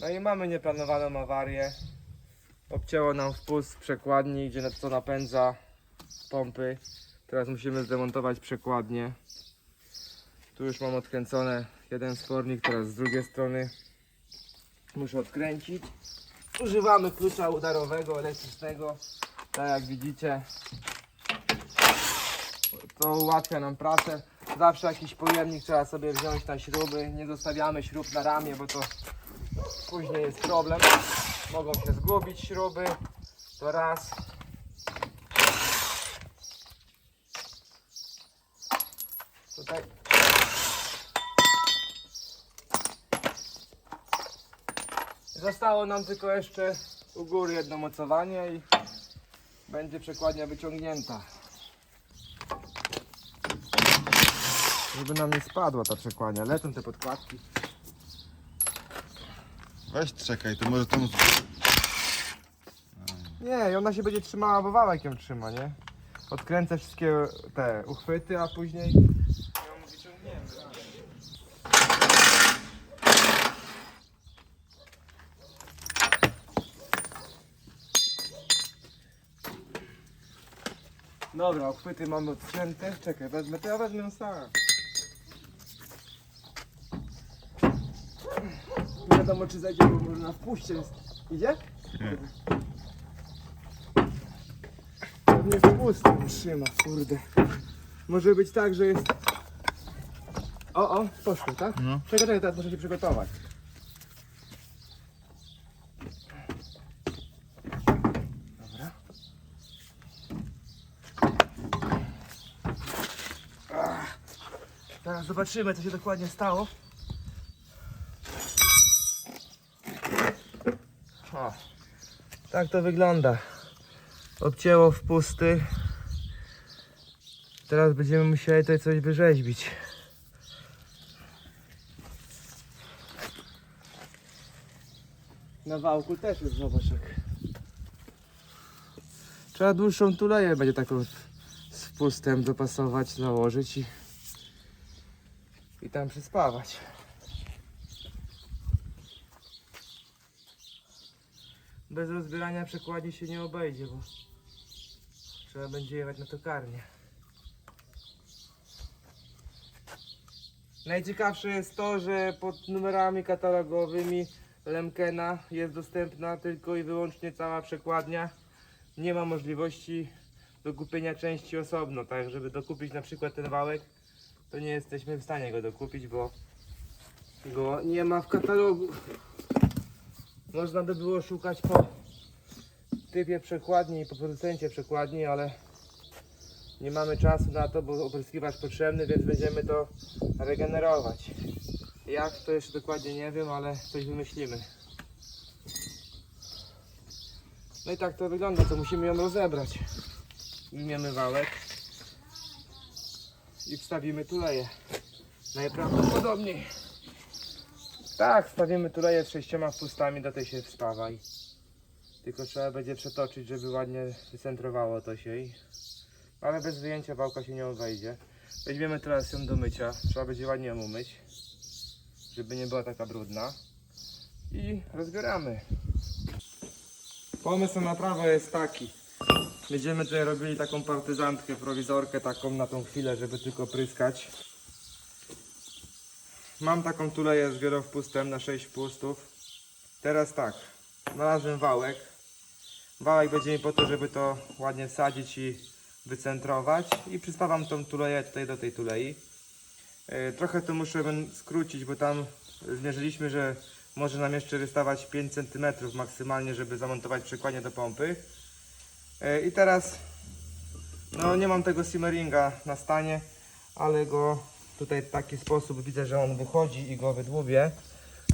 No i mamy nieplanowaną awarię. Obcięło nam wpust przekładni, gdzie co napędza pompy. Teraz musimy zdemontować przekładnię. Tu już mam odkręcone jeden spornik, teraz z drugiej strony muszę odkręcić. Używamy klucza udarowego, elektrycznego. Tak jak widzicie, to ułatwia nam pracę. Zawsze jakiś pojemnik trzeba sobie wziąć na śruby. Nie zostawiamy śrub na ramię, bo to później jest problem. Mogą się zgubić śruby. To raz. Tutaj. Zostało nam tylko jeszcze u góry jedno mocowanie i będzie przekładnia wyciągnięta. Żeby nam nie spadła ta przekładnia. Lecą te podkładki. Weź czekaj, to może tam... Nie, ona się będzie trzymała, bo wałek ją trzyma, nie? Odkręcę wszystkie te uchwyty, a później ją wyciągniemy. Dobra, uchwyty mamy odcięte. Czekaj, wezmę to, ja wezmę sam. Nie wiadomo czy zajdzie, bo może na wpuście jest. Idzie? Nie. Pewnie wpust tam trzyma, kurde. Może być tak, że jest... O, o, poszło, tak? No. Czekaj, czekaj, teraz muszę się przygotować. Dobra. Ach. Teraz zobaczymy, co się dokładnie stało. O, tak to wygląda. Obcięło wpusty. Teraz będziemy musieli tutaj coś wyrzeźbić. Na wałku też jest zobaczek. Trzeba dłuższą tuleję będzie taką z wpustem dopasować, nałożyć i, i tam przyspawać. Bez rozbierania przekładni się nie obejdzie, bo trzeba będzie jechać na tokarnię. Najciekawsze jest to, że pod numerami katalogowymi Lemkena jest dostępna tylko i wyłącznie cała przekładnia. Nie ma możliwości dokupienia części osobno, tak żeby dokupić na przykład ten wałek, to nie jesteśmy w stanie go dokupić, bo go nie ma w katalogu. Można by było szukać po typie przekładni i po producencie przekładni, ale nie mamy czasu na to, bo opryskiwacz potrzebny, więc będziemy to regenerować. Jak to jeszcze dokładnie nie wiem, ale coś wymyślimy. No i tak to wygląda, to musimy ją rozebrać. Wyjmiemy wałek i wstawimy tuleję. Najprawdopodobniej. Tak, wstawimy tuleję z sześcioma wpustami, do tej się wstawa i tylko trzeba będzie przetoczyć, żeby ładnie wycentrowało to się i... Ale bez wyjęcia wałka się nie obejdzie. Weźmiemy teraz ją do mycia, trzeba będzie ładnie ją umyć, żeby nie była taka brudna i rozbieramy. Pomysł na naprawę jest taki. Będziemy tutaj robili taką partyzantkę, prowizorkę taką na tą chwilę, żeby tylko pryskać. Mam taką tuleję z wielowpustem na 6 wpustów. Teraz tak, znalazłem wałek. Wałek będzie mi po to, żeby to ładnie wsadzić i wycentrować. I przyspawam tą tuleję tutaj do tej tulei. E, Trochę to muszę skrócić, bo tam zmierzyliśmy, że może nam jeszcze wystawać 5 cm maksymalnie, żeby zamontować przekładnię do pompy. E, I teraz no nie mam tego simmeringa na stanie, ale go tutaj w taki sposób widzę, że on wychodzi i go wydłubię,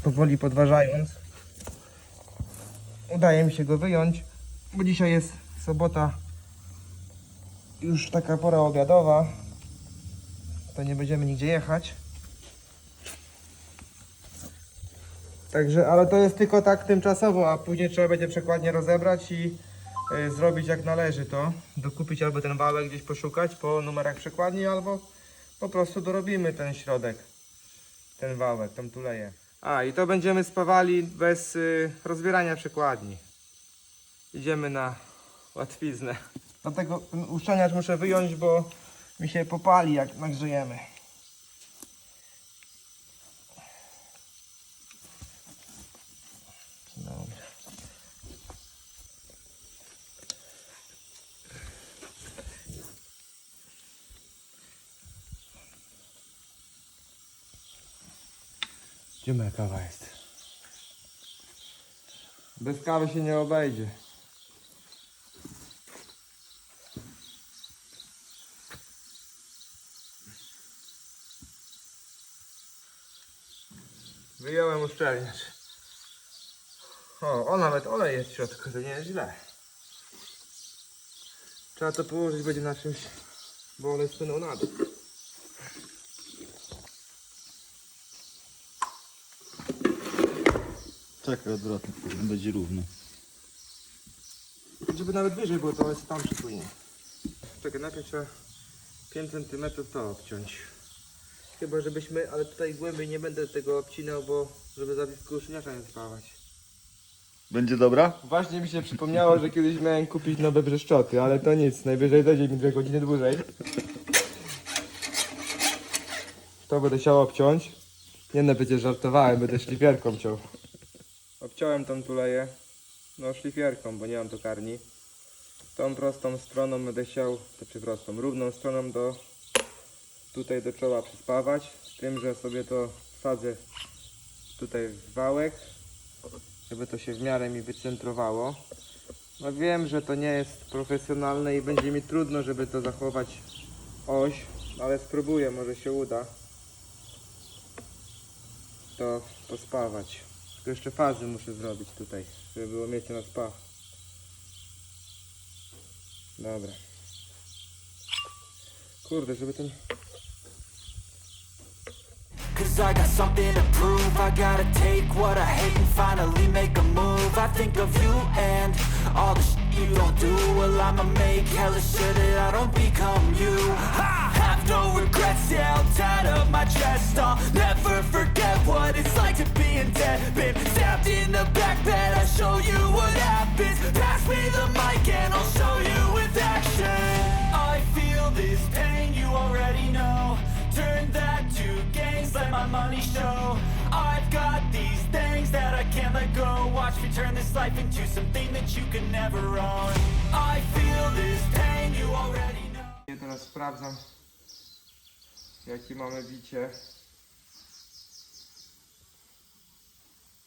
powoli podważając. Udaje mi się go wyjąć, bo dzisiaj jest sobota, już taka pora obiadowa, to nie będziemy nigdzie jechać. Także, ale to jest tylko tak tymczasowo, a później trzeba będzie przekładnie rozebrać i y, zrobić jak należy to. Dokupić albo ten wałek gdzieś poszukać po numerach przekładni, albo po prostu dorobimy ten środek, ten wałek, tą tuleję. A i to będziemy spawali bez y, rozbierania przekładni. Idziemy na łatwiznę. Dlatego ten uszczelniacz muszę wyjąć, bo mi się popali jak nagrzejemy. Gdzie moja kawa jest? Bez kawy się nie obejdzie. Wyjąłem uszczelniacz. O, o nawet olej jest w środku, to nie jest źle. Trzeba to położyć będzie na czymś, bo olej spłynął na dół. Czekaj, odwrotnie, będzie równo. Żeby nawet wyżej było, to jest tam przypłynie. Czekaj, najpierw trzeba 5 cm to obciąć. Chyba żebyśmy, ale tutaj głębiej nie będę tego obcinał, bo żeby za blisko uszczelniacza nie spawać. Będzie dobra? Właśnie mi się przypomniało, że kiedyś miałem kupić nowe brzeszczoty, ale to nic, najwyżej zejdzie mi dwie godziny dłużej. To będę chciał obciąć. Nie no, przecież żartowałem, będę szlifierką ciął. Obciąłem tą tuleję, no szlifierką, bo nie mam tokarni. Tą prostą stroną będę chciał, to czy prostą, równą stroną do tutaj do czoła przyspawać. Z tym, że sobie to wsadzę tutaj w wałek żeby to się w miarę mi wycentrowało. No wiem, że to nie jest profesjonalne i będzie mi trudno, żeby to zachować oś, ale spróbuję, może się uda to pospawać. Tylko jeszcze fazy muszę zrobić tutaj, żeby było miejsce na spa. Dobra. Kurde, żeby ten... Cause I got something to prove. I gotta take what I hate and finally make a move. I think of you and all the shit you don't do. Well I'ma make hella sure that I don't become you. I have no regrets, yeah, I'm tied up my chest. I'll never forget what it's like to be in debt my money show I've got these things that I can't let go Watch me turn this life into something that you can never own I feel this pain, you already know Ja teraz sprawdzam jakie mamy bicie.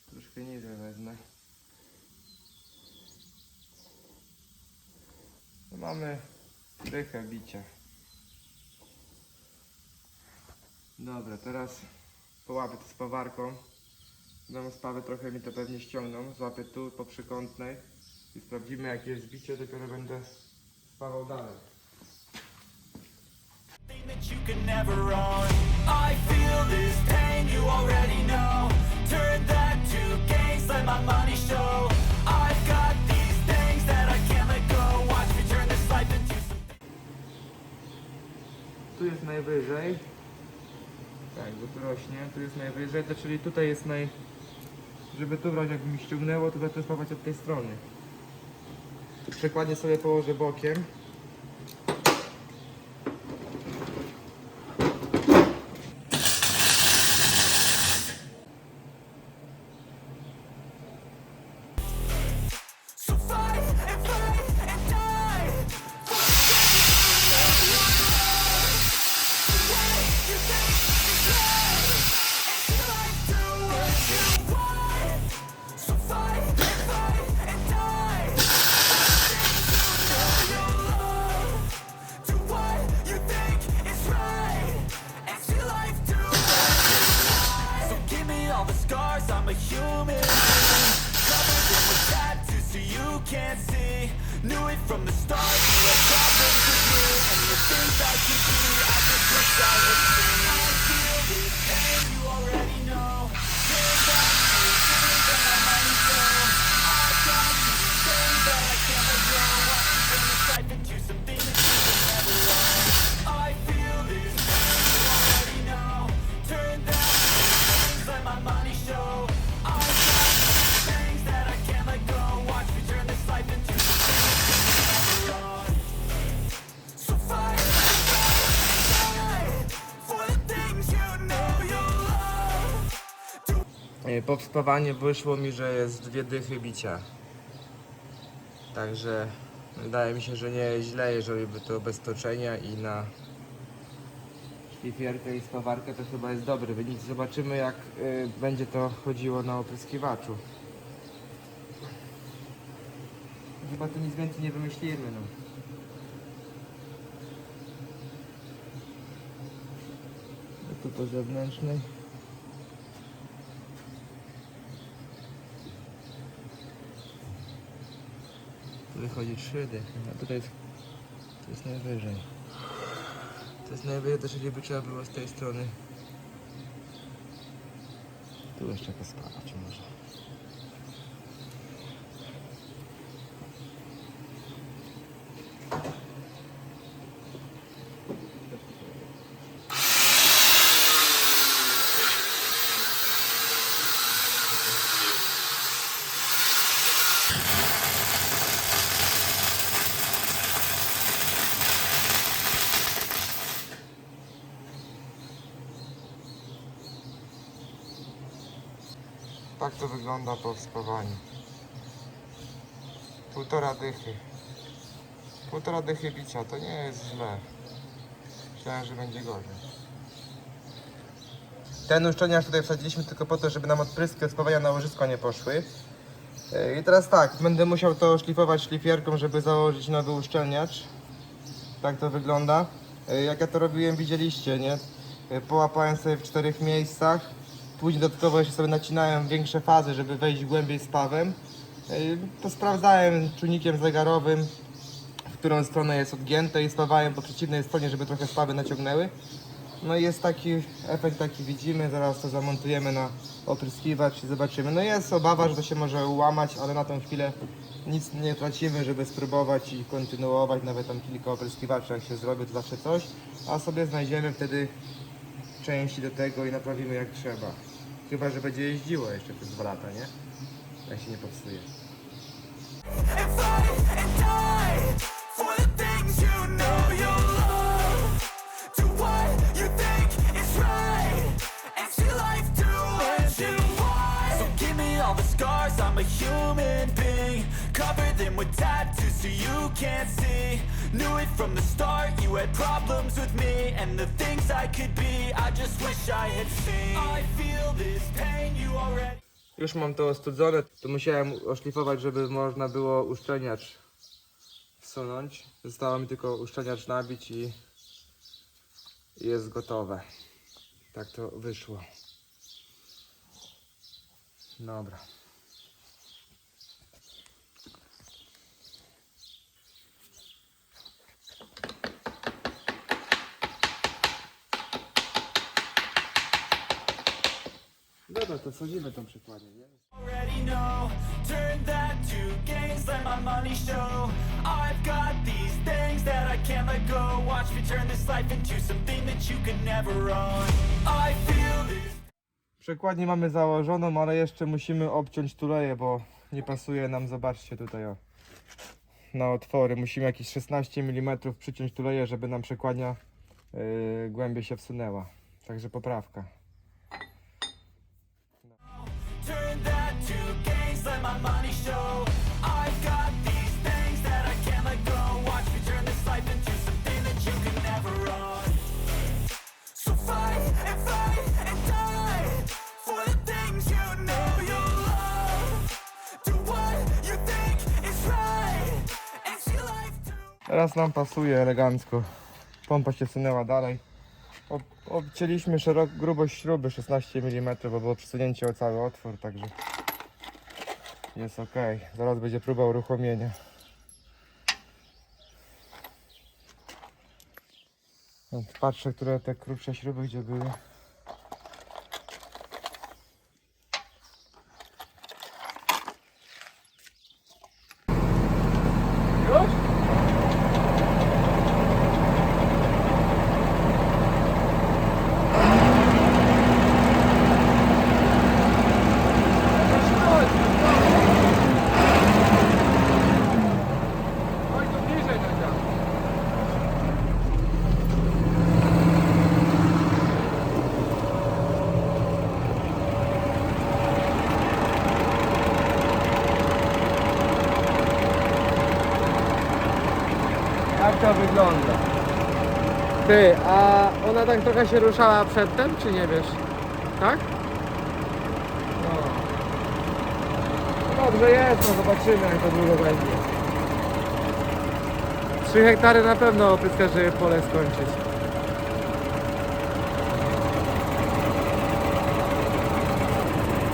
Troszkę niżej wezmę. No mamy dychę bicia. Dobra, teraz połapię to spawarką. Dam spawę trochę mi to pewnie ściągną. Złapię tu po przykątnej i sprawdzimy jakie jest bicie, dopiero będę spawał dalej. Tu jest najwyżej. Tak, bo tu rośnie, tu jest najwyżej, to czyli tutaj jest naj... Żeby tu razie jakby mi ściągnęło, to będę spawać od tej strony. Przekładnie sobie położę bokiem. Can't see. Knew it from the start, you had problems with me And the things I could be, I just wish I had seen Po wspawaniu wyszło mi, że jest dwie dychy bicia. Także wydaje mi się, że nie źle, jeżeli by to bez toczenia i na szlifierkę i spawarkę to chyba jest dobry wynik. Zobaczymy jak y, będzie to chodziło na opryskiwaczu. Chyba tu nic więcej nie wymyślimy. No. Tu po zewnętrznej. Tu wychodzi 3 dychy, a tutaj jest, to jest najwyżej. To jest najwyżej, czyli by trzeba było z tej strony. Tu jeszcze pospalać może. Tak to wygląda po wspawaniu. Półtora dychy. Półtora dychy bicia, to nie jest źle. Myślałem, że będzie gorzej. Ten uszczelniacz tutaj wsadziliśmy tylko po to, żeby nam odpryski od spawania na łożysko nie poszły. E, I teraz tak, będę musiał to szlifować szlifierką, żeby założyć nowy uszczelniacz. Tak to wygląda. E, Jak ja to robiłem, widzieliście, nie? E, Połapałem sobie w czterech miejscach. Później dodatkowo jeszcze sobie nacinałem większe fazy, żeby wejść głębiej z pawem. Yy, To sprawdzałem czujnikiem zegarowym, w którą stronę jest odgięte i spawałem po przeciwnej stronie, żeby trochę spawy naciągnęły. No i jest taki efekt, jaki widzimy. Zaraz to zamontujemy na opryskiwacz i zobaczymy. No jest obawa, że to się może ułamać, ale na tą chwilę nic nie tracimy, żeby spróbować i kontynuować. Nawet tam kilka opryskiwaczy, jak się zrobi, to zawsze coś. A sobie znajdziemy wtedy części do tego i naprawimy jak trzeba. Chyba, że będzie jeździło jeszcze przez dwa lata, nie? Jak się nie popsuje. I'm a human being. Cover them with tattoos so you can't see. Knew it from the start, you had problems with me and the things I could be. Już mam to ostudzone, to musiałem oszlifować, żeby można było uszczelniacz wsunąć. Zostało mi tylko uszczelniacz nabić i jest gotowe. Tak to wyszło. Dobra. Dobra, to wsadzimy tą przekładnię, nie? already know Turn that to gains, let my money show I've got these things that I can't let go Watch me turn this life into something that you could never own I feel this Przekładnię mamy założoną, ale jeszcze musimy obciąć tuleje, bo nie pasuje nam, zobaczcie tutaj o, na otwory. Musimy jakieś 16 mm przyciąć tuleje, żeby nam przekładnia yy, głębiej się wsunęła. Także poprawka. Turn that to gains, let my money show. I've got these things that I can't let go. Watch me turn this life into something that you could never own. So fight and fight and die For the things you know you love. Do what you think is right And see life do Teraz nam pasuje elegancko. Pompa się wsunęła dalej. Ob, obcięliśmy szerok, grubość śruby 16 mm, bo było przesunięcie o cały otwór, także jest ok. Zaraz będzie próba uruchomienia. Patrzę, które te krótsze śruby gdzie były. Już? Oj, tu bliżej taka. Tak to wygląda. Ty, a ona tak trochę się ruszała przedtem, czy nie wiesz? Tak? No. No Dobrze jest, no zobaczymy jak to długo będzie. 3 hektary na pewno opyska, żeby pole skończyć.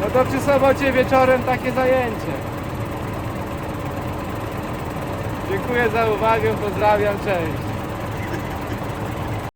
No to przy sobocie wieczorem takie zajęcie. Dziękuję za uwagę, pozdrawiam, cześć.